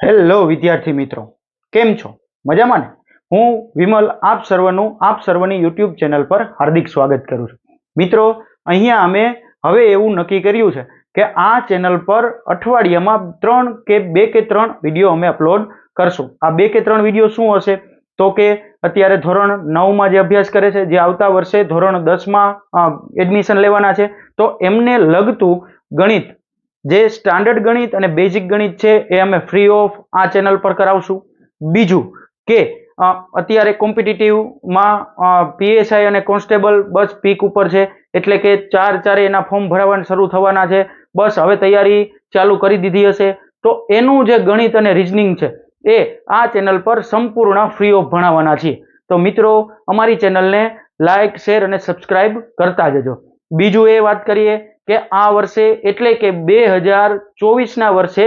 Hello વિદ્યાર્થી મિત્રો. કેમ છો? મજામાં ને? હું વિમલ, આપ સર્વનું, આપ સર્વની યુટ્યુબ ચેનલ પર હાર્દિક સ્વાગત કરું છું. મિત્રો, અહીંયા અમે હવે એવું નક્કી કર્યું છે કે આ ચેનલ પર અઠવાડિયામાં ત્રણ કે બે કે ત્રણ વીડિયો અમે અપલોડ કરશું. આ બે કે ત્રણ વીડિયો શું હશે? તો કે અત્યારે ધોરણ નવમાં જે અભ્યાસ કરે છે, જે આવતા વર્ષે ધોરણ દસમાં એડમિશન લેવાના છે, તો એમને લગતું ગણિત જે સ્ટાન્ડર્ડ ગણિત અને બેઝિક ગણિત છે, એ અમે ફ્રી ઓફ આ ચેનલ પર કરાવશું. બીજું કે અત્યારે કોમ્પિટિટિવમાં પીએસઆઈ અને કોન્સ્ટેબલ બસ પીક ઉપર છે, એટલે કે ચાર ચારે એના ફોર્મ ભરાવાના શરૂ થવાના છે. બસ હવે તૈયારી ચાલુ કરી દીધી હશે. તો એનું જે ગણિત અને રિઝનિંગ છે, એ આ ચેનલ પર સંપૂર્ણ ફ્રી ઓફ ભણાવવાના છીએ. તો મિત્રો, અમારી ચેનલને લાઇક શેર અને સબસ્ક્રાઇબ કરતા જજો. બીજું એ વાત કરીએ કે આ વર્ષે એટલે કે બે હજાર ચોવીસના વર્ષે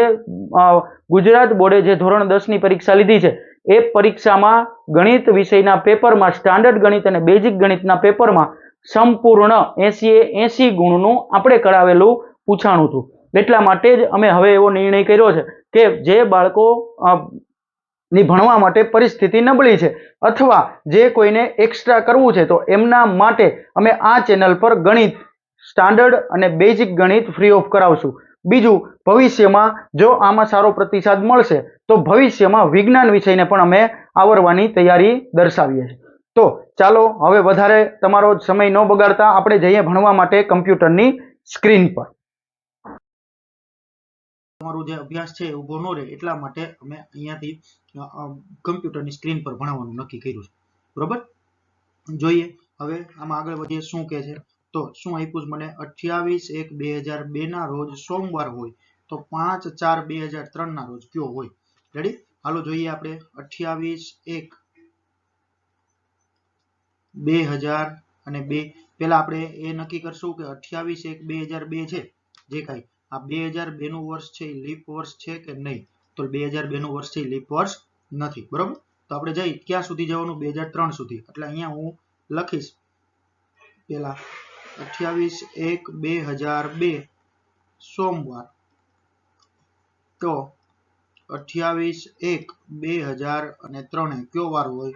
ગુજરાત બોર્ડે જે ધોરણ દસની પરીક્ષા લીધી છે, એ પરીક્ષામાં ગણિત વિષયના પેપરમાં, સ્ટાન્ડર્ડ ગણિત અને બેઝિક ગણિતના પેપરમાં સંપૂર્ણ એસી એસી ગુણનું આપણે કરાવેલું પૂછાણું હતું. એટલા માટે જ અમે હવે એવો નિર્ણય કર્યો છે કે જે બાળકો ની ભણવા માટે પરિસ્થિતિ નબળી છે અથવા જે કોઈને એક્સ્ટ્રા કરવું છે તો એમના માટે અમે આ ચેનલ પર ગણિત સ્ટાન્ડર્ડ અને બેઝિક ગણિત ફ્રી ઓફ કરાવશું. બીજું, ભવિષ્યમાં જો આમાં સારો પ્રતિસાદ મળશે, તો ભવિષ્યમાં વિજ્ઞાન વિષયને પણ અમે આવરવાની તૈયારી દર્શાવીએ છીએ. તો ચાલો, હવે વધારે તમારો સમય ન બગાડતા આપણે જઈએ ભણવા માટે કમ્પ્યુટરની સ્ક્રીન પર. તમારો જે અભ્યાસ છે ઊભો ન રહે, એટલા માટે અમે અહીંયાથી કમ્પ્યુટરની સ્ક્રીન પર ભણાવવાનું નક્કી કર્યું છે. બરોબર? જોઈએ, હવે આમાં આગળ વધીએ, શું કહે છે? તો શું આપ્યું છે? મને અઠ્યાવીસ એક બે હજાર રોજ સોમવાર હોય તો પાંચ ચાર બે હજાર રોજ કયો હોય? રેડી હાલો જોઈએ આપણે. અઠ્યાવીસ એક બે અને બે. પહેલા આપણે એ નક્કી કરશું કે અઠ્યાવીસ એક બે હજાર બે છે. જે કાંઈ. આ બે હજાર વર્ષ છે લીપ વર્ષ છે કે નહીં? તો બે હજાર બે નું વર્ષ છે લીપ વર્ષ નથી. બરોબર? તો આપણે જઈ ક્યાં સુધી જવાનું? બે હજાર ત્રણ સુધી. એટલે અહીંયા હું લખીશ. પેલા અઠ્યાવીસ એક બે હજાર બે, સોમવાર. તો અઠ્યાવીસ એક બે હજાર અને ત્રણે, કયો વાર હોય?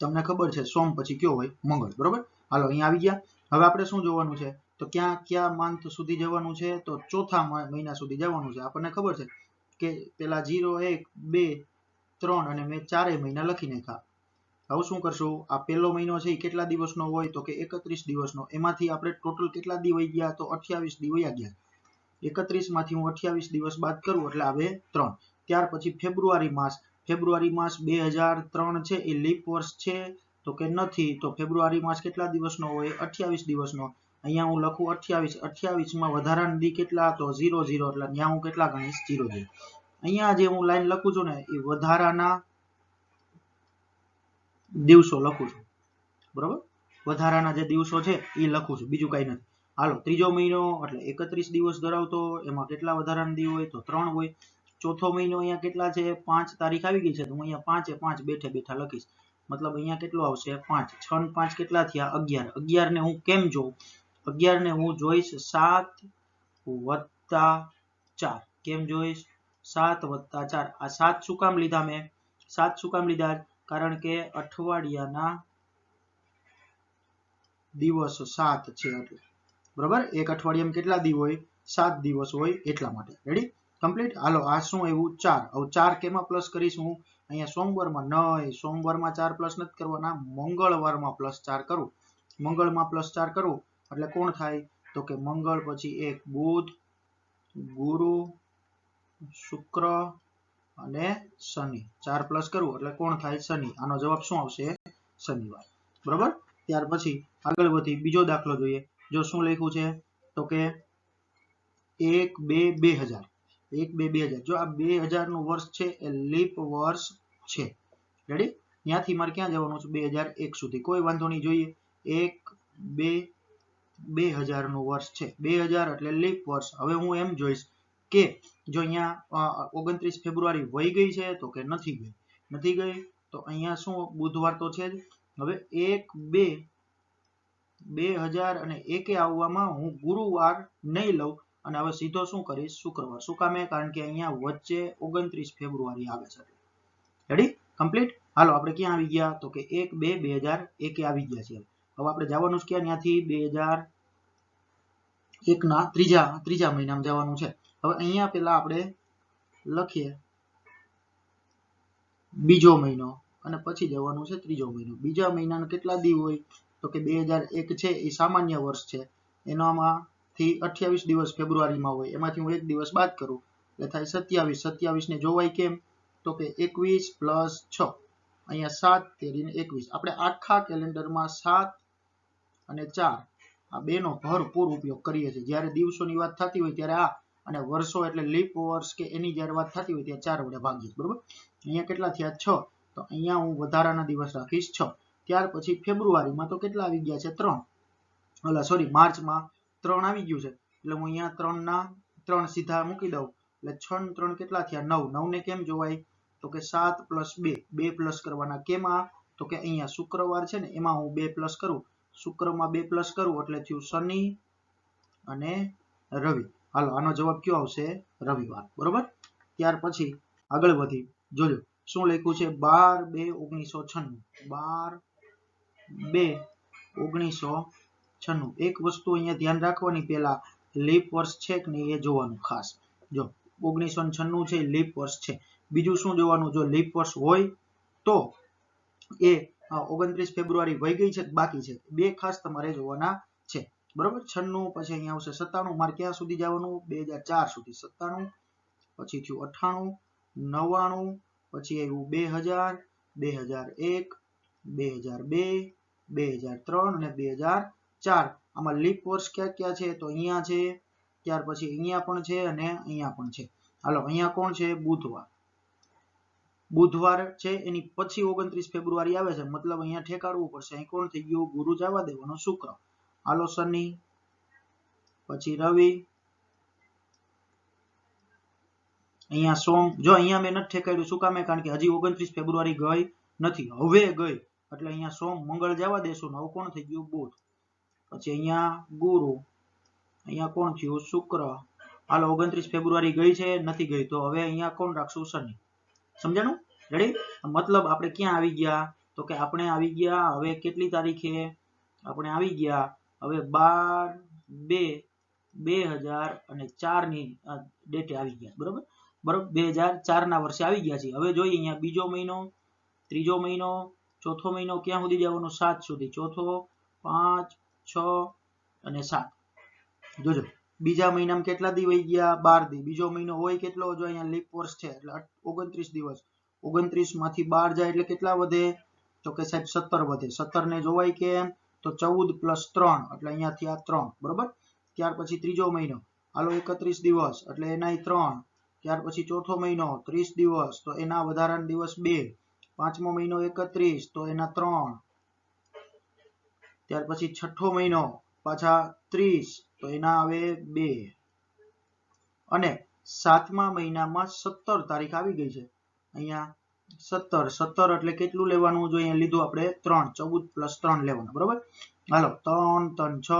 તમને ખબર છે, સોમ પછી કયો હોય? મંગળ, બરોબર? હાલો, અહીંયા આવી ગયા. હવે આપણે શું જોવાનું છે? તો ક્યાં ક્યાં મંથ સુધી જવાનું છે? તો ચોથા મહિના સુધી જવાનું છે. આપણને ખબર છે કે પેલા જીરો એક, બે, ત્રણ અને મેં ચારેય મહિના લખી નાખ્યા. હવે શું કરશું? આ પહેલો મહિનો છે એ કેટલા દિવસનો હોય? તો કે એકત્રીસ દિવસનો. એમાંથી આપણે ટોટલ કેટલા દી વહી ગયા? તો અઠ્યાવીસ દી વયા ગયા. એકત્રીસમાંથી હું અઠ્યાવીસ દિવસ બાદ કરું, એટલે આવે ત્રણ. ત્યાર પછી ફેબ્રુઆરી માસ. ફેબ્રુઆરી માસ બે હજાર ત્રણ છે, એ લીપ વર્ષ છે. તો કે નથી, તો ફેબ્રુઆરી માસ કેટલા દિવસનો હોય? અઠ્યાવીસ દિવસનો. અહીંયા હું લખું અઠ્યાવીસ. અઠ્યાવીસમાં વધારાના દી કેટલા? તો ઝીરો ઝીરો, એટલે ત્યાં હું કેટલા ગણીશ? Zero zero. અહીંયા જે હું લાઈન લખું છું ને, એ વધારાના દિવસો લખું છું. બરોબર? વધારાના જે દિવસો છે, એ લખું છું. બીજું કઈ નથી. હાલો, ત્રીજો મહિનો એટલે એકત્રીસ દિવસ ધરાવતો એમાં કેટલા વધારાના દિવસ હોય તો ત્રણ હોય. ચોથો મહિનો અહીંયા કેટલા છે? પાંચ તારીખ આવી ગઈ છે, તો હું અહીંયા પાંચે પાંચ બેઠે બેઠા લખીશ. મતલબ અહીંયા કેટલું આવશે? પાંચ. છ પાંચ કેટલા થયા? અગિયાર. અગિયાર ને હું કેમ જોઉં? અગિયાર ને હું જોઈશ સાત વત્તા ચાર. કેમ જોઈશ? સાત વત્તા ચાર. આ સાત શું કામ લીધા મેં? સાત શું કામ લીધા? કારણ કે અઠવાડિયાના દિવસ સાત છે એટલે. એક અઠવાડિયામાં કેટલા દિવસ હોય? સાત દિવસ હોય એટલા માટે. રેડી કમ્પ્લીટ હાલો, આ શું એવું ચાર. હવે ચાર કેમાં પ્લસ કરીશ અહીંયા સોમવારમાં નહીં. સોમવારમાં ચાર પ્લસ નથી કરવાના. મંગળવારમાં પ્લસ ચાર કરું. મંગળમાં પ્લસ ચાર કરું. એટલે કોણ થાય? તો કે મંગળ પછી એક બુધ, ગુરુ, શુક્ર અને શનિ. ચાર પ્લસ કરવું એટલે કોણ થાય? શનિ. આનો જવાબ શું આવશે? શનિવાર. બરોબર? ત્યાર પછી આગળ વધી બીજો દાખલો જોઈએ. જો શું લખ્યું છે? તો કે એક બે બે હજાર. એક બે બે હજાર. જો આ બે હજારનું વર્ષ છે એ લીપ વર્ષ છે. રેડી ત્યાંથી મારે ક્યાં જવાનું છે? બે હજાર એક સુધી. કોઈ વાંધો નહીં. જોઈએ. એક બે બે હજારનું વર્ષ છે. બે હજાર એટલે લીપ વર્ષ. હવે હું એમ જોઈશ. કે જો અહીંયા ઓગણત્રીસ ફેબ્રુઆરી વહી ગઈ છે તો કે નથી ગઈ? નથી ગઈ? તો અહીંયા શું બુધવાર તો છે જ. હવે એક, બે બે હજાર અને એકે આવવામાં હું ગુરુવાર નહીં લઉં અને હવે સીધો શું કરીશ? શુક્રવાર. શું કામે? કારણ કે અહીંયા વચ્ચે ઓગણત્રીસ ફેબ્રુઆરી આવે છે. રેડી કમ્પ્લીટ હાલો, આપણે ક્યાં આવી ગયા? તો કે એક, બે બે હજાર એકે આવી ગયા છીએ. હવે આપણે જવાનું છે ક્યાં? ત્યાંથી બે હજાર એકના ત્રીજા ત્રીજા મહિનામાં જવાનું છે. અહીંયા પેલા આપણે લખીએ. બીજો મહિનો અને પછી જવાનું છે ત્રીજો મહિનો. બીજા મહિનાના કેટલા દી હોય? તો કે બે હજાર એક છે એ સામાન્ય વર્ષ છે. એનામાંથી અઠ્યાવીસ દિવસ ફેબ્રુઆરીમાં હોય. એમાંથી હું એક દિવસ બાદ કરું. એટલે થાય સત્યાવીસ. સત્યાવીસ ને જોવાય કેમ? તો કે એકવીસ પ્લસ છ. અહીંયા સાત તેરીને એકવીસ. આપણે આખા કેલેન્ડરમાં સાત અને ચાર. આ બેનો ભરપૂર ઉપયોગ કરીએ છીએ. જ્યારે દિવસોની વાત થતી હોય ત્યારે આ અને વર્ષો એટલે લીપ વર્ષ કે એની જ્યારે વાત થતી હોય ત્યારે ચાર વડે ભાગીએ, બરોબર? અહીંયા કેટલા થયા? છ. તો અહીંયા હું વધારાના દિવસ રાખીશ છ. ત્યાર પછી ફેબ્રુઆરીમાં તો કેટલા આવી ગયા છે? ત્રણ. ઓલા સોરી માર્ચમાં ત્રણ આવી ગયું છે. એટલે હું અહીંયા ત્રણના, ત્રણ સીધા મૂકી દઉં. એટલે છ ને ત્રણ કેટલા થયા? નવ. નવ ને કેમ જોવાય? તો કે સાત પ્લસ બે. બે પ્લસ કરવાના કેમાં? તો કે અહીંયા શુક્રવાર છે ને, એમાં હું બે પ્લસ કરું. શુક્રમાં બે પ્લસ કરું એટલે થયું શનિ અને રવિ. હાલો, આનો જવાબ કયો આવશે? રવિવાર. બરોબર? ત્યાર પછી આગળ વધી. જોજો, શું લખ્યું છે? બાર બે ઓગણીસો છન્નું. બાર બે ઓગણીસો છન્નું. એક વસ્તુ અહીંયા ધ્યાન રાખવાની. પહેલા લીપ વર્ષ છે કે નહીં એ જોવાનું ખાસ. જો, ઓગણીસો છન્નું છે લીપ વર્ષ છે. બીજું શું જોવાનું? જો લીપ વર્ષ હોય તો એ ઓગણત્રીસ ફેબ્રુઆરી વહી ગઈ છે બાકી છે? બે ખાસ તમારે જોવાના બરોબર? છન્નું, પછી અહીંયા આવશે સત્તાણું. મારે ક્યાં સુધી જવાનું? બે હજાર ચાર સુધી. સત્તાણું, પછી થયું અઠ્ઠાણું, નવ્વાણું, પછી આવ્યું બે હજાર બે હજાર એક, બે હજાર બે બે હજાર ત્રણ અને બે હજાર ચાર. આમાં લીપ વર્ષ ક્યાં ક્યાં છે? તો અહીંયા છે, ત્યાર પછી અહીંયા પણ છે અને અહીંયા પણ છે. હાલો, અહીંયા કોણ છે? બુધવાર. બુધવાર છે, એની પછી ઓગણત્રીસ ફેબ્રુઆરી આવે છે. મતલબ અહીંયા ઠેકાડવું પડશે અહીં કોણ થઈ ગયું? ગુરુ જવા દેવાનો શુક્ર. હાલો શનિ પછી રવિ. અહીંયા સોમ, જો અહીંયા મેં નથી ઠેકાડ્યું શું કામે કારણ કે હજી ઓગણત્રીસ ફેબ્રુઆરી ગઈ નથી, હવે ગઈ. એટલે અહીંયા સોમ, મંગળ જવા દેશું, ને હવે કોણ થઈ ગયું? બુધ. પછી અહીંયા ગુરુ. અહીંયા કોણ થયું? શુક્ર. હાલો, ઓગણત્રીસ ફેબ્રુઆરી ગઈ છે, નથી ગઈ. તો હવે અહીંયા કોણ રાખશું? શનિ. સમજાણું? રેડી મતલબ આપણે ક્યાં આવી ગયા? તો કે આપણે આવી ગયા, હવે કેટલી તારીખે? આપણે આવી ગયા હવે બાર, બે બે હજાર અને ચારની ડેટે આવી ગયા, બરોબર? બરોબર? બે હજાર ચાર ના વર્ષે આવી ગયા છે. હવે જોઈએ અહીંયા બીજો મહિનો, ત્રીજો મહિનો, ચોથો મહિનો ક્યાં સુધી જવાનો? સાત સુધી. ચોથો, પાંચ, છ અને સાત. જોજો. બીજા મહિનામાં કેટલા દી વહી ગયા? બાર દી. બીજો મહિનો હોય કેટલો? જો અહીંયા લીપ વર્ષ છે, એટલે ઓગણત્રીસ દિવસ. ઓગણત્રીસમાંથી બાર જાય એટલે કેટલા વધે? તો કે સાહેબ સત્તર વધે. સત્તર ને જોવાય કેમ? તો ચૌદ પ્લસ ત્રણ, એટલે અહીંયાથી આ ત્રણ, બરોબર? ત્યાર પછી ત્રીજો મહિનો. હાલો, એકત્રીસ દિવસ, એટલે એનાય ત્રણ. ત્યાર પછી ચોથો મહિનો, ત્રીસ દિવસ, તો એના વધારાના દિવસ બે. પાંચમો મહિનો એકત્રીસ, તો એના ત્રણ. ત્યાર પછી છઠ્ઠો મહિનો, પાછા ત્રીસ, તો એના આવે બે. અને સાતમા મહિનામાં સત્તર તારીખ આવી ગઈ છે. અહીંયા સત્તર. સત્તર એટલે કેટલું લેવાનું જો લીધું આપણે ત્રણ. ચૌદ પ્લસ ત્રણ લેવાનું, બરોબર? હાલો, ત્રણ ત્રણ, છ,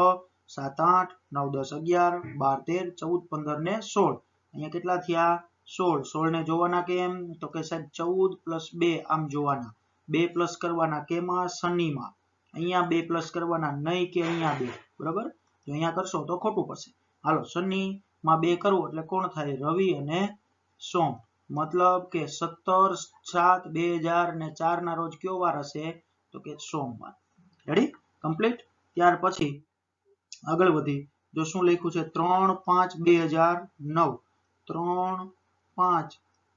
સાત, આઠ, નવ, દસ, અગિયાર, બાર, તેર, ચૌદ, પંદર ને સોળ. અહીંયા કેટલા થયા? સોળ. સોળ ને જોવાના કેમ? તો કે સાહેબ ચૌદ પ્લસ બે આમ જોવાના. બે પ્લસ કરવાના કેમાં? શનિમાં. અહીંયા બે પ્લસ કરવાના નહીં કે અહીંયા બે, બરાબર? જો અહીંયા કરશો તો ખોટું પડશે. હાલો શનિ માં બે કરવું એટલે કોણ થાય? રવિ અને સોમ. મતલબ કે સત્તર સાત બે હજાર ને ચાર ના રોજ કયો વાર હશે? તો કે સોમવાર. રેડી કમ્પ્લીટ ત્યાર પછી આગળ વધી. જો શું લખ્યું છે? ત્રણ પાંચ બે હજાર નવ. ત્રણ પાંચ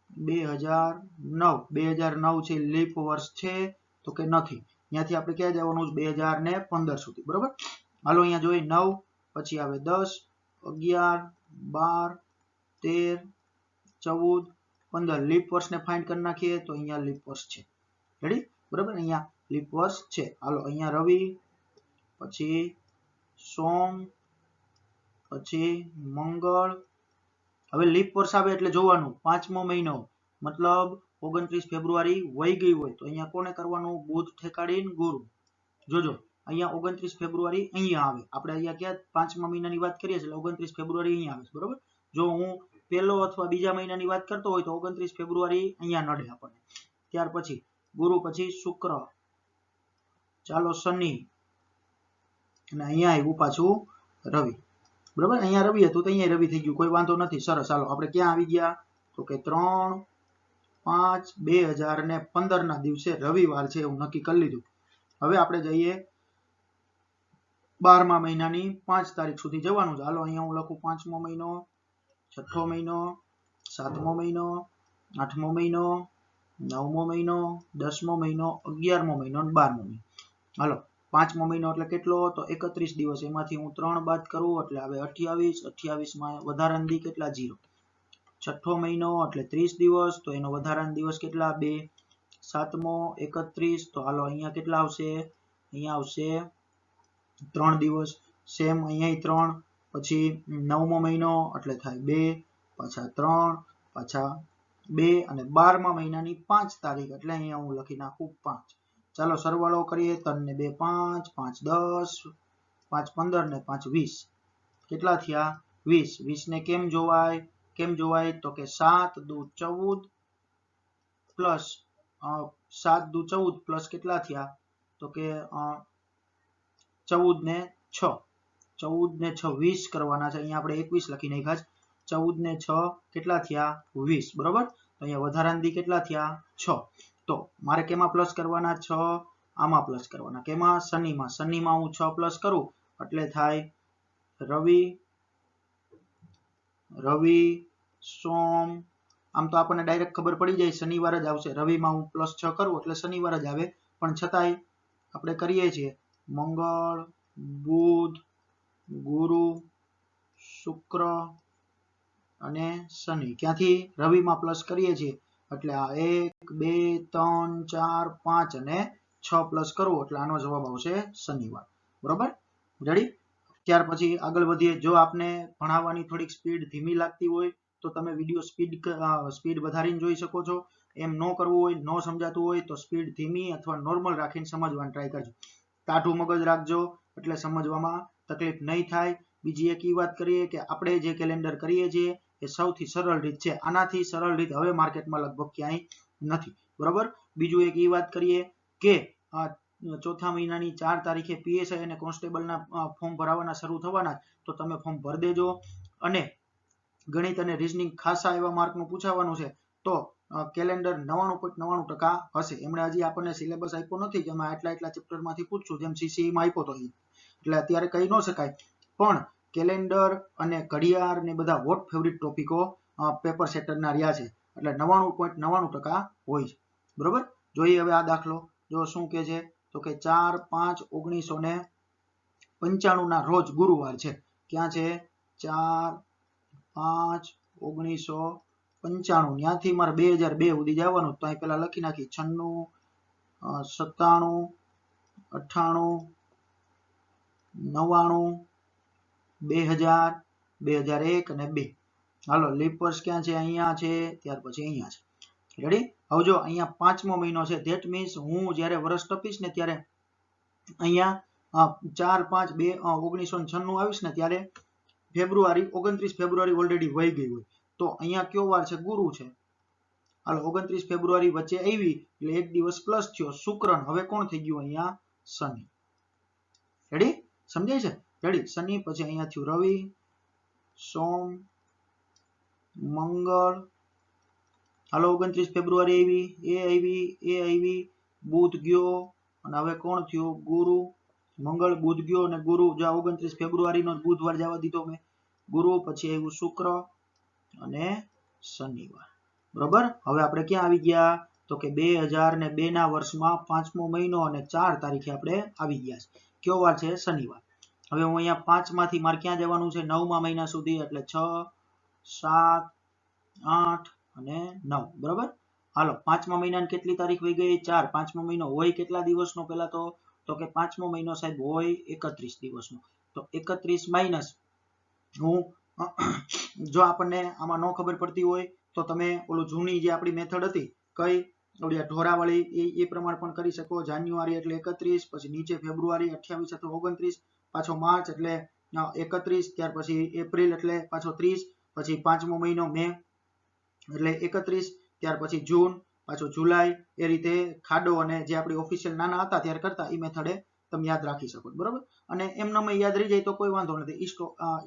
બે હજાર નવ. બે હજાર નવ છે લીપ વર્ષ છે, તો કે નથી. ત્યાંથી આપણે ક્યાં જવાનું બે હજાર ને પંદર સુધી. બરોબર? હાલો, અહીંયા જોઈએ. નવ, પછી આવે દસ, અગિયાર, બાર, તેર, ચૌદ પંદર લીપ વર્ષને ફાઇન્ડ કરી નાખીએ તો અહીંયા લીપ વર્ષ છે. રેડી બરાબર? અહીંયા લીપ વર્ષ છે. હાલો, અહીંયા રવિ, પછી સોમ, પછી મંગળ. હવે લીપ વર્ષ આવે એટલે જોવાનું, પાંચમો મહિનો. મતલબ ઓગણત્રીસ ફેબ્રુઆરી વહી ગઈ હોય તો અહીંયા કોને કરવાનું? બુધ, ઠેકાડીને ગુરુ. જોજો, અહીંયા ઓગણત્રીસ ફેબ્રુઆરી અહીંયા આવે. આપણે અહીંયા ક્યાં પાંચમા મહિનાની વાત કરીએ છીએ ઓગણત્રીસ ફેબ્રુઆરી અહીંયા આવે બરોબર? જો હું પહેલો અથવા બીજા મહિનાની વાત કરતો હોય તો ઓગણત્રીસ ફેબ્રુઆરી અહીંયા નડે આપણને. ત્યાર પછી ગુરુ પછી શુક્ર. ચાલો શનિ. અને અહીંયા આવ્યું પાછું રવિ. બરોબર? અહીંયા રવિ હતું તો અહીંયા રવિ થઈ ગયું. કોઈ વાંધો નથી. સરસ. ચાલો આપણે ક્યાં આવી ગયા? તો કે ત્રણ પાંચ બે હજાર ને પંદર ના દિવસે રવિવાર છે એવું નક્કી કરી લીધું. હવે આપણે જઈએ બારમા મહિનાની પાંચ તારીખ સુધી જવાનું છે. હાલો, અહીંયા હું લખું પાંચમો મહિનો. છઠ્ઠો મહિનો, સાતમો મહિનો, આઠમો મહિનો, નવમો મહિનો, દસમો મહિનો, અગિયારમો મહિનો બારમો મહિનો. હાલો, પાંચમો મહિનો એટલે કેટલો તો એકત્રીસ દિવસ. એમાંથી હું ત્રણ બાદ કરું એટલે આવે અઠ્યાવીસ. અઠ્યાવીસમાં વધારાના દી કેટલા? જીરો છઠ્ઠો મહિનો એટલે ત્રીસ દિવસ, તો એનો વધારાના દિવસ કેટલા? બે. સાતમો એકત્રીસ, તો હાલો અહીંયા કેટલા આવશે? અહીંયા આવશે ત્રણ દિવસ. સેમ અહીંયા ત્રણ. પછી નવમો મહિનો એટલે થાય બે, પાછા ત્રણ, પાછા બે અને બારમા મહિનાની પાંચ તારીખ એટલે અહીંયા હું લખી નાખું પાંચ. ચાલો સરવાળો કરીએ ત્રણ ને બે પાંચ પાંચ દસ, પાંચ પંદર ને પાંચ વીસ. કેટલા થયા? વીસ. વીસ ને કેમ જોવાય? કેમ જોવાય? તો કે સાત દુ ચૌદ પ્લસ સાત દુ ચૌદ પ્લસ કેટલા થયા? તો કે ચૌદ ને છ. ચૌદ ને છ, વીસ કરવાના છે. અહીંયા આપણે એકવીસ લખી નાખ્યા છે. ચૌદ ને છ કેટલા થયા? વીસ. બરોબર? તો અહીંયા વધારાના કેટલા થયા? છ. તો મારે કેમાં પ્લસ કરવાના? છ. આમાં પ્લસ કરવાના. કેમાં? શનિમાં. શનિમાં હું છ પ્લસ કરું. એટલે થાય રવિ રવિ, સોમ. આમ તો આપણને ડાયરેક્ટ ખબર પડી જાય, શનિવાર જ આવશે. રવિમાં હું પ્લસ છ કરું, એટલે શનિવાર જ આવે. પણ છતાંય આપણે કરીએ છીએ મંગળ, બુધ ગુરુ, શુક્ર અને શનિ. ક્યાંથી? રવિમાં પ્લસ કરીએ છીએ. એટલે આ એક, બે, ત્રણ, ચાર, પાંચ અને છ પ્લસ કરવું. એટલે આનો જવાબ આવશે શનિવાર. બરોબર? રેડી ત્યાર પછી આગળ વધીએ. જો આપને ભણાવવાની થોડીક સ્પીડ ધીમી લાગતી હોય, તો તમે વીડિયો સ્પીડ સ્પીડ વધારીને જોઈ શકો છો. એમ ન કરવું હોય, ન સમજાતું હોય, તો સ્પીડ ધીમી અથવા નોર્મલ રાખીને સમજવાની ટ્રાય કરજો. તાઠું મગજ રાખજો. એટલે સમજવામાં તકલીફ નહીં થાય. બીજી એક એ વાત કરીએ કે આપણે જે કેલેન્ડર કરીએ છીએ એ સૌથી સરળ રીત છે. આનાથી સરળ રીત હવે માર્કેટમાં લગભગ ક્યાંય નથી. બરોબર? બીજું એક એ વાત કરીએ કે ચોથા મહિનાની ચાર તારીખે પીએસઆઈ અને કોન્સ્ટેબલના ફોર્મ ભરાવાના શરૂ થવાના તો તમે ફોર્મ ભરી દેજો. અને ગણિત અને રીઝનિંગ ખાસા એવા માર્કનું પૂછાવાનું છે, તો કેલેન્ડર નવાણું પોઈન્ટ નવાણું ટકા હશે. એમણે હજી આપણને સિલેબસ આપ્યો નથી કે એમાં એટલા એટલા ચેપ્ટરમાંથી પૂછશું. જેમ સીસીઈમાં આપ્યો તો એટલે અત્યારે કહી ન શકાય. પણ કેલેન્ડર અને ઘડિયાળ ને બધા વોટ ફેવરિટ ટોપિકો પેપર સેટરના રહ્યા છે. એટલે નવાણું પોઈન્ટ નવાણું ટકા હોય છે. બરોબર? જોઈએ હવે આ દાખલો. જો શું કે છે? તો કે ચાર પાંચ ઓગણીસો ને પંચાણું ના રોજ ગુરુવાર છે. ક્યાં છે? ચાર પાંચ ઓગણીસો પંચાણું. ત્યાંથી મારે બે હજાર બે સુધી જવાનું. તો અહીં પેલા લખી નાખી. છન્નું સત્તાણું, અઠ્ઠાણું નવ્વાણું બે હજાર બે હજાર એક અને બે. હાલો લીપ વર્ષ ક્યાં છે? અહીંયા છે, ત્યાર પછી અહીંયા છે. રેડી હવે અહીંયા પાંચમો મહિનો છે ધેટ મીન્સ હું જ્યારે વર્ષ ટપીશ ને ત્યારે અહીંયા ચાર, પાંચ, બે ઓગણીસો છન્નું આવીશ ને ત્યારે ફેબ્રુઆરી, ઓગણત્રીસ ફેબ્રુઆરી ઓલરેડી વહી ગઈ હોય. તો અહીંયા કયો વાર છે? ગુરુ છે. હાલો, ઓગણત્રીસ ફેબ્રુઆરી વચ્ચે આવી, એટલે એક દિવસ પ્લસ થયો. શુક્ર હવે કોણ થઈ ગયું અહીંયા? શનિ. રેડી સમજાય છે? રેડી શનિ, પછી અહીંયા રવિ, સોમ, મંગળ, હાલો ઓગણત્રીસ ફેબ્રુઆરી આવી, એ આવી એ આવી, બુધ ગયો, અને હવે કોણ થયો? ગુરુ, મંગળ, બુધ ગયો, અને ગુરુ જ્યાં ઓગણત્રીસ ફેબ્રુઆરી નો બુધવાર જવા દીધો મેં. ગુરુ, પછી આવ્યું શુક્ર, અને શનિવાર. બરોબર? હવે આપણે ક્યાં આવી ગયા? તો કે બે હજાર ને બે ના વર્ષમાં પાંચમો મહિનો અને ચાર તારીખે આપણે આવી ગયા છે કયો વાર છે? શનિવાર. હવે હું અહીંયા પાંચમાંથી મારે ક્યાં જવાનું છે? નવમા મહિના સુધી, એટલે છ, સાત, આઠ અને નવ. બરોબર? હાલો, પાંચમા મહિનાની કેટલી તારીખ વહી ગઈ? ચાર. પાંચમો મહિનો હોય કેટલા દિવસનો પેલા તો? તો કે પાંચમો મહિનો સાહેબ હોય એકત્રીસ દિવસનો. તો એકત્રીસ માઇનસ હું, જો આપણને આમાં ન ખબર પડતી હોય, તો તમે ઓલું જૂની જે આપણી મેથડ હતી, કઈ? ઢોરાવાળી એ એ પ્રમાણે પણ કરી શકો. જાન્યુઆરી એટલે એકત્રીસ, પછી નીચે ફેબ્રુઆરી અઠ્યાવીસ અથવા ઓગણત્રીસ, પાછો માર્ચ એટલે એકત્રીસ, ત્યાર પછી એપ્રિલ એટલે પાછો ત્રીસ, પછી પાંચમો મહિનો મે એટલે એકત્રીસ, ત્યાર પછી જૂન, પાછો જુલાઈ, એ રીતે ખાડો અને જે આપણી ઓફિશિયલ નાના હતા ત્યારે કરતા એ મેથડે તમે યાદ રાખી શકો બરોબર? અને એમનામ યાદ રહી જાય તો કોઈ વાંધો નથી.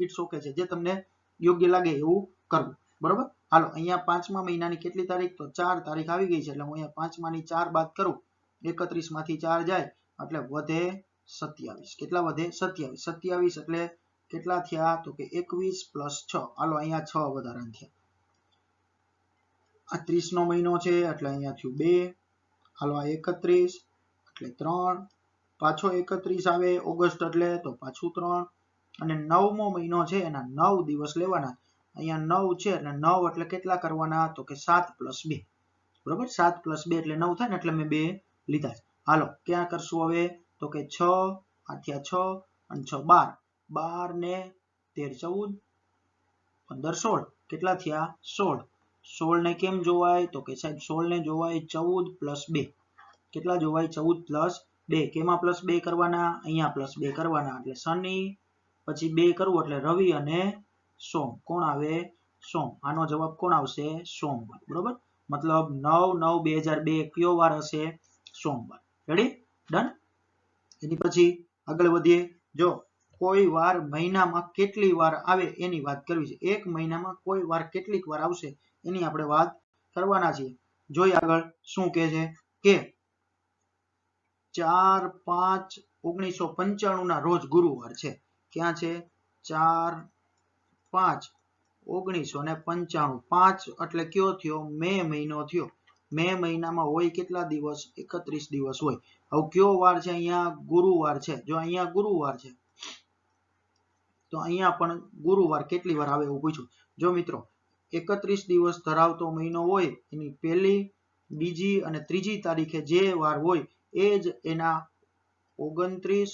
ઇટ્સ ઓકે છે. જે તમને યોગ્ય લાગે એવું કરવું. બરોબર? હાલો, અહીંયા પાંચમા મહિનાની કેટલી તારીખ? તો ચાર તારીખ આવી ગઈ છે, એટલે હું અહીંયા પાંચમાની ચાર બાદ કરું. એકત્રીસમાંથી ચાર જાય, એટલે વધે સત્યાવીસ. કેટલા વધે? સત્યાવીસ. સત્યાવીસ એટલે કેટલા થયા? તો કે એકવીસ પ્લસ છ. હાલો, અહીંયા છ વધારા થયા. આ ત્રીસ નો મહિનો છે, એટલે અહીંયા થયું બે. હાલો, આ એકત્રીસ, એટલે ત્રણ. પાછો એકત્રીસ આવે ઓગસ્ટ એટલે તો પાછું ત્રણ. અને નવમો મહિનો છે, એના નવ દિવસ લેવાના. અહીંયા નવ છે એટલે નવ એટલે કેટલા કરવાના? તો કે સાત પ્લસ બે. બરોબર? સાત પ્લસ બે એટલે નવ થાય ને એટલે મેં બે લીધા છે. હાલો, ક્યાં કરશું હવે? તો કે છ આ થયા છ અને છ બાર. બાર ને તેર ચૌદ. પંદર સોળ. કેટલા થયા? સોળ. સોળ ને કેમ જોવાય? તો કે સાહેબ સોળ ને જોવાય ચૌદ પ્લસ બે. કેટલા જોવાય? ચૌદ પ્લસ બે. કેમાં પ્લસ બે કરવાના? અહીંયા પ્લસ બે કરવાના. એટલે શનિ, પછી બે કરવું એટલે રવિ અને સોમ કોણ આવે? સોમ આનો જવાબ કોણ આવશે? સોમવાર. બરોબર? મતલબ નવ નવ, બે હજાર બે કયો વાર હશે? સોમવાર. રેડી ડન એની પછી આગળ વધીએ. જો કોઈ વાર મહિનામાં કેટલી વાર આવે એની વાત કરવી છે. એક મહિનામાં કોઈ વાર કેટલીક વાર આવશે એની આપણે વાત કરવાના છીએ. જોઈ આગળ શું કહે છે કે ચાર, પાંચ, ઓગણીસો પંચાણું ના રોજ ગુરુવાર છે. ક્યાં છે? ચાર પાંચ, ઓગણીસો ને પંચાણું. પાંચ એટલે કયો થયો? મે મહિનો થયો. મે મહિનામાં હોય કેટલા દિવસ? એકત્રીસ દિવસ હોય. હવે કયો વાર છે અહીંયા? ગુરુવાર છે. જો અહીંયા ગુરુવાર છે, તો અહીંયા પણ ગુરુવાર કેટલી વાર આવે એવું પૂછ્યું જો મિત્રો, એકત્રીસ દિવસ ધરાવતો મહિનો હોય, એની પહેલી, બીજી અને ત્રીજી તારીખે જે વાર હોય, એ જ એના ઓગણત્રીસ,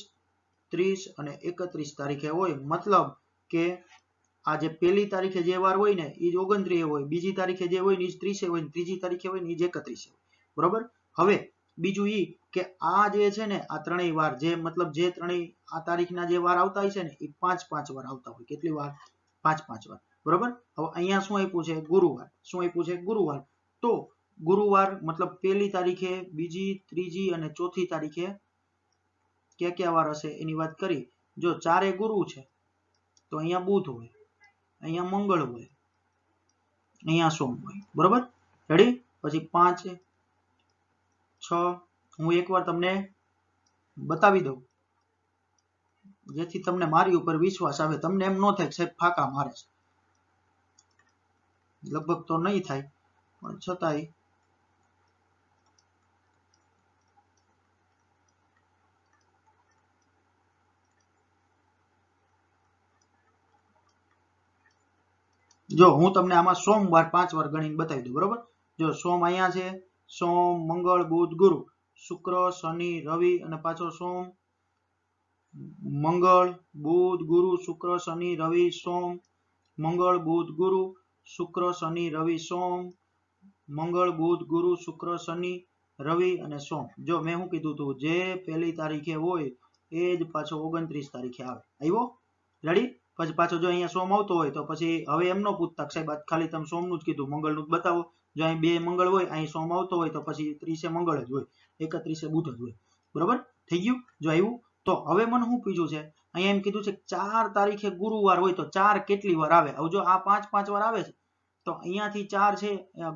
ત્રીસ અને એકત્રીસ તારીખે હોય. મતલબ કે આ જે પહેલી તારીખે જે વાર હોય ને, એ જ ઓગણત્રીસ હોય. બીજી તારીખે જે હોય ને, એ ત્રીસે હોય ને, ત્રીજી તારીખે હોય ને, એ જ એકત્રીસે બરોબર? હવે, બીજું એ કે આ જે છે ને, આ ત્રણેય વાર, જે મતલબ જે ત્રણેય આ તારીખના જે વાર આવતા હોય છે ને, એ પાંચ પાંચ વાર આવતા હોય. કેટલી વાર? પાંચ પાંચ વાર. બરોબર? હવે અહીંયા શું આપ્યું છે? ગુરુવાર. શું આપ્યું છે? ગુરુવાર. તો ગુરુવાર મતલબ પહેલી તારીખે, બીજી, ત્રીજી અને ચોથી તારીખે ક્યાં ક્યાં વાર હશે? એની વાત કરી. જો ચારે ગુરુ છે, તો અહીંયા બુધ હોય. અહીંયા મંગળ હોય, અહીંયા સોમ હોય. બરોબર? રેડી પછી પાંચ, છ, હું એકવાર તમને બતાવી દઉં. જેથી તમને મારી ઉપર વિશ્વાસ આવે. તમને એમ ન થાય સાહેબ ફાકા મારે છે. લગભગ તો નહીં થાય, પણ છતાંય જો હું તમને આમાં સોમવાર પાંચ વાર ગણીને બતાવી દઉં, બરોબર? જો સોમ અહીંયા છે, સોમ, મંગળ, બુધ, ગુરુ, શુક્ર, શનિ, રવિ અને પાછો સોમ, મંગળ, બુધ, ગુરુ, શુક્ર, શનિ, રવિ, સોમ, મંગળ, બુધ, ગુરુ, શુક્ર, શનિ, રવિ, સોમ, મંગળ, બુધ, ગુરુ, શુક્ર, શનિ, રવિ અને સોમ. જો મેં શું કીધું તું? જે પહેલી તારીખે હોય, એ જ પાછો ઓગણત્રીસ તારીખે આવે. આવ્યો? રેડી પછી પાછો જો અહીંયા સોમ આવતો હોય તો પછી હવે એમ પૂછતા સાહેબ ખાલી તમે સોમનું જ કીધું, મંગળનું જ બતાવો. જો અહીં બે મંગળ હોય, અહીં સોમ આવતો હોય તો પછી ત્રીસે મંગળ જ હોય, એકત્રીસે બુધ જ હોય. બરોબર? થઈ ગયું? જો આવ્યું? તો હવે મને શું પૂછ્યું છે? અહીંયા એમ કીધું છે ચાર તારીખે ગુરુવાર હોય તો ચાર કેટલી વાર આવે? હવે જો આ પાંચ પાંચ વાર આવે છે, તો અહીંયાથી ચાર છે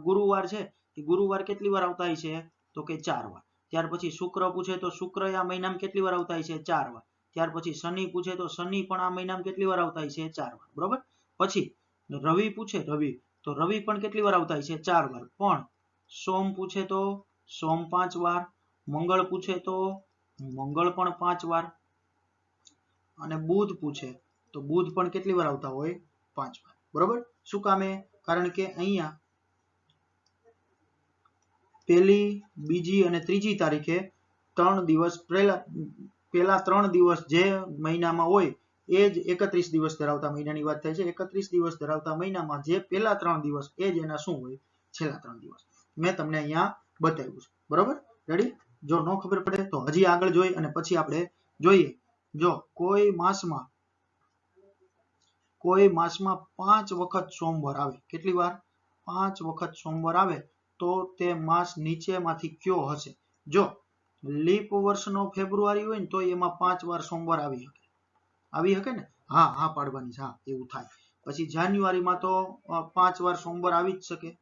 ગુરુવાર છે કે ગુરુવાર કેટલી વાર આવતા છે? તો કે ચાર વાર. ત્યાર પછી શુક્ર પૂછે તો શુક્ર આ મહિનામાં કેટલી વાર આવતા છે? ચાર વાર. ત્યાર પછી શનિ પૂછે તો શનિ પણ આ મહિનામાં કેટલી વાર આવતા છે? ચાર વાર. બરોબર? પછી રવિ પૂછે, રવિ, તો રવિ પણ કેટલી વાર આવતા છે? ચાર વાર. પણ સોમ પૂછે તો સોમ પાંચ વાર, મંગળ પૂછે તો મંગળ પણ પાંચ વાર, અને બુધ પૂછે તો બુધ પણ કેટલી વાર આવતા હોય? પાંચ વાર. બરોબર? શું કામે? કારણ કે અહીંયા પહેલી, બીજી અને ત્રીજી તારીખે ત્રણ દિવસ પહેલા પેલા ત્રણ દિવસ જે મહિનામાં હોય, એ જ એકત્રીસ દિવસ ધરાવતા મહિનાની વાત થાય છે. એકત્રીસ દિવસ ધરાવતા મહિનામાં જે પેલા ત્રણ દિવસ, એ જ એના શું હોય? છેલ્લા ત્રણ દિવસ. મેં તમને અહીંયા બતાવ્યું છે. બરોબર? રેડી જો ન ખબર પડે તો હજી આગળ જોઈ અને પછી આપણે જોઈએ. જો કોઈ માસમાં કોઈ માસમાં પાંચ વખત સોમવાર આવે. કેટલી વાર? પાંચ વખત સોમવાર આવે તો તે માસ નીચેમાંથી કયો હશે? જો લીપ વર્ષનો ફેબ્રુઆરી હોય ને તો એમાં પાંચ વાર સોમવાર આવી શકે. આવી શકે ને? હા હા, પાડવાની, હા, એવું થાય. પછી જાન્યુઆરીમાં તો પાંચ વાર સોમવાર આવી જ શકે.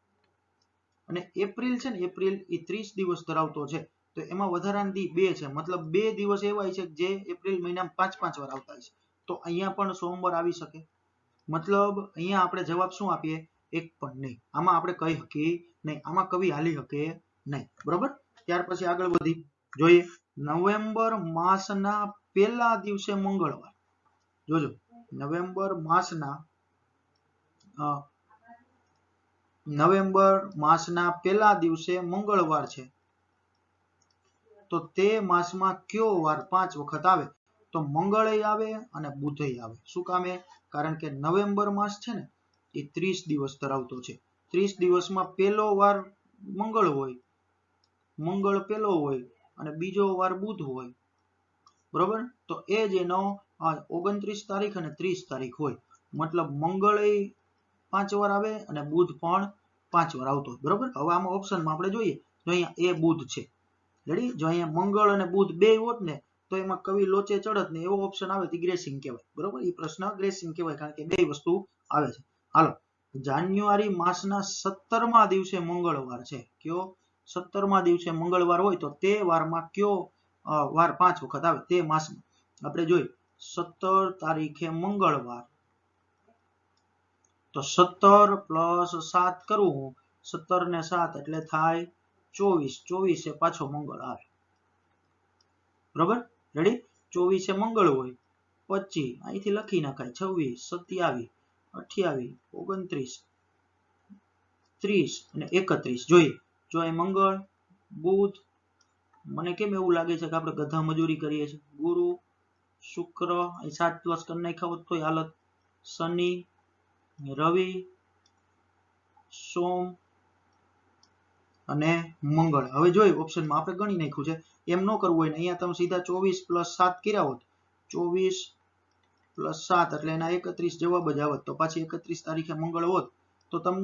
અને એપ્રિલ છે ને, એપ્રિલ એ ત્રીસ દિવસ ધરાવતો છે. તો એમાં વધારાની દી બે છે. મતલબ બે દિવસ એવા છે જે એપ્રિલ મહિનામાં પાંચ પાંચ વાર આવતા છે. તો અહીંયા પણ સોમવાર આવી શકે. મતલબ અહીંયા આપણે જવાબ શું આપીએ? એક પણ નહીં. આમાં આપણે કહી શકીએ નહીં. આમાં કવિ હાલી શકે નહીં. બરોબર? ત્યાર પછી આગળ વધી. જોઈએ, નવેમ્બર માસના પહેલા દિવસે મંગળવાર. જોજો, નવેમ્બર માસના નવેમ્બર માસના પહેલા દિવસે મંગળવાર છે. તો તે માસમાં કયો વાર પાંચ વખત આવે? તો મંગળે આવે અને બુધે આવે. શું કામે? કારણ કે નવેમ્બર માસ છે ને, એ ત્રીસ દિવસ ધરાવતો છે. ત્રીસ દિવસમાં પહેલો વાર મંગળ હોય. મંગળ પહેલો હોય. અને બીજો વાર બુધ હોય. બરોબર? તો એ જ એનો ઓગણત્રીસ તારીખ અને ત્રીસ તારીખ હોય. મતલબ મંગળે પાંચ વાર આવે અને બુધ પણ પાંચ વાર આવતો હોય. બરોબર? હવે આમાં ઓપ્શનમાં આપણે જોઈએ તો અહીંયા એ બુધ છે. રેડી જો અહીંયા મંગળ અને બુધ બે હોત ને, તો એમાં કવિ લોચે ચડત ને એવો ઓપ્શન આવે તો ગ્રેસિંગ કહેવાય. બરોબર? એ પ્રશ્ન ગ્રેસિંગ કહેવાય કારણ કે બે વસ્તુ આવે છે. હાલો. જાન્યુઆરી માસના સત્તરમા દિવસે મંગળવાર છે. કયો? સત્તરમા દિવસે મંગળવાર હોય તો તે વારમાં કયો વાર પાંચ વખત આવે તે માસમાં? આપણે જોઈએ, સત્તર તારીખે મંગળવાર. તો સત્તર પ્લસ સાત કરવું સત્તર ને સાત એટલે થાય ચોવીસ. ચોવીસે પાછો મંગળ આવે. બરોબર? રેડી ચોવીસે મંગળ હોય, પચીસ. અહીંથી લખી નાખાય, છવ્વીસ, સત્યાવીસ, અઠ્યાવીસ, ઓગણત્રીસ, ત્રીસ અને એકત્રીસ. જોઈએ. જો એ મંગળ, બુધ, મને કેમ એવું લાગે છે કે આપણે ગધા મજૂરી કરીએ છીએ? ગુરુ, શુક્ર સાત દિવસ કરી નાખ્યા હોત તો હાલત. શનિ, રવિ, સોમ અને મંગળ. હવે જોઈએ ઓપ્શનમાં આપણે ગણી નાખ્યું છે. એમ ન કરવું હોય ને, અહીંયા તમે સીધા ચોવીસ પ્લસ સાત કર્યા હોત. ચોવીસ પ્લસ સાત એટલે એના એકત્રીસ જવાબ જ આવત. તો પાછી એકત્રીસ તારીખે મંગળ હોત. તો તમે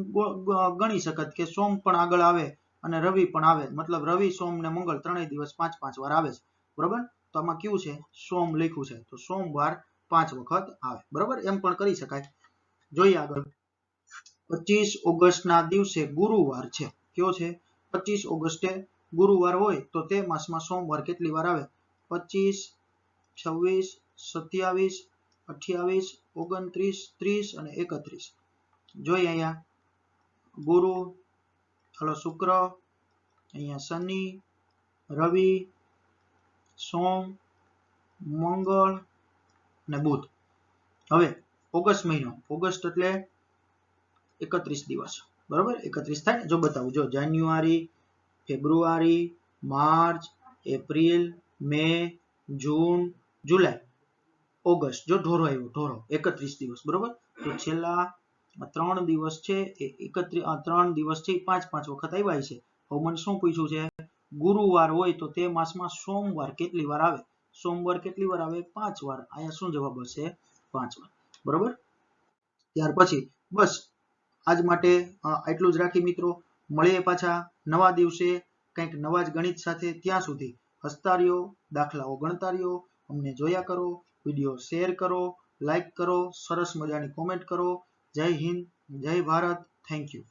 ગણી શકત કે સોમ પણ આગળ આવે. અને રવિ પણ આવે મતલબ રવિ, સોમ ને મંગળ ત્રણેય દિવસ પાંચ પાંચ વાર આવે છે. બરોબર? તો આમાં કયું છે? સોમ લખ્યું છે. તો સોમવાર પાંચ વખત આવે. બરોબર? એમ પણ કરી શકાય. જોઈએ આગળ. પચીસ ઓગસ્ટના દિવસે ગુરુવાર છે. કયો છે? પચીસ ઓગસ્ટે ગુરુવાર હોય તો તે માસમાં સોમવાર કેટલી વાર આવે? પચીસ, છવ્વીસ, સત્યાવીસ, અઠ્યાવીસ, ઓગણત્રીસ, ત્રીસ અને એકત્રીસ. જોઈએ અહીંયા. ગુરુ હાલો શુક્ર. અહીંયા શનિ, રવિ, સોમ, મંગળ અને બુધ. હવે ઓગસ્ટ મહિનો. ઓગસ્ટ એટલે એકત્રીસ દિવસ. બરોબર? એકત્રીસ થાય જો બતાવું. જો જાન્યુઆરી, ફેબ્રુઆરી, માર્ચ, એપ્રિલ, મે, જૂન, જુલાઈ. ઓગસ્ટ. જો ઢોરો આવ્યો, ઢોરો. એકત્રીસ દિવસ. બરોબર? તો છેલ્લા ત્રણ દિવસ છે, એ એકત્રીસ ત્રણ પાંચ પાંચ વખત આવ્યા છે. હવે શું પૂછ્યું છે? ગુરુવાર હોય તો તે માસમાં સોમવાર કેટલી વાર આવે? સોમવાર કેટલી વાર આવે? પાંચ વાર. અહીંયા શું જવાબ હશે? પાંચ વાર. બરોબર? ત્યાર પછી, બસ, આજ માટે એટલું જ રાખી મિત્રો. મળીએ પાછા નવા દિવસે, કંઈક નવા જ ગણિત સાથે. ત્યાં સુધી હસતા રહ્યો દાખલાઓ ગણતા રહ્યો અમને જોયા કરો, વીડિયો શેર કરો, લાઈક કરો, સરસ મજાની કોમેન્ટ કરો. જય હિન્દ જય ભારત થેન્ક યુ.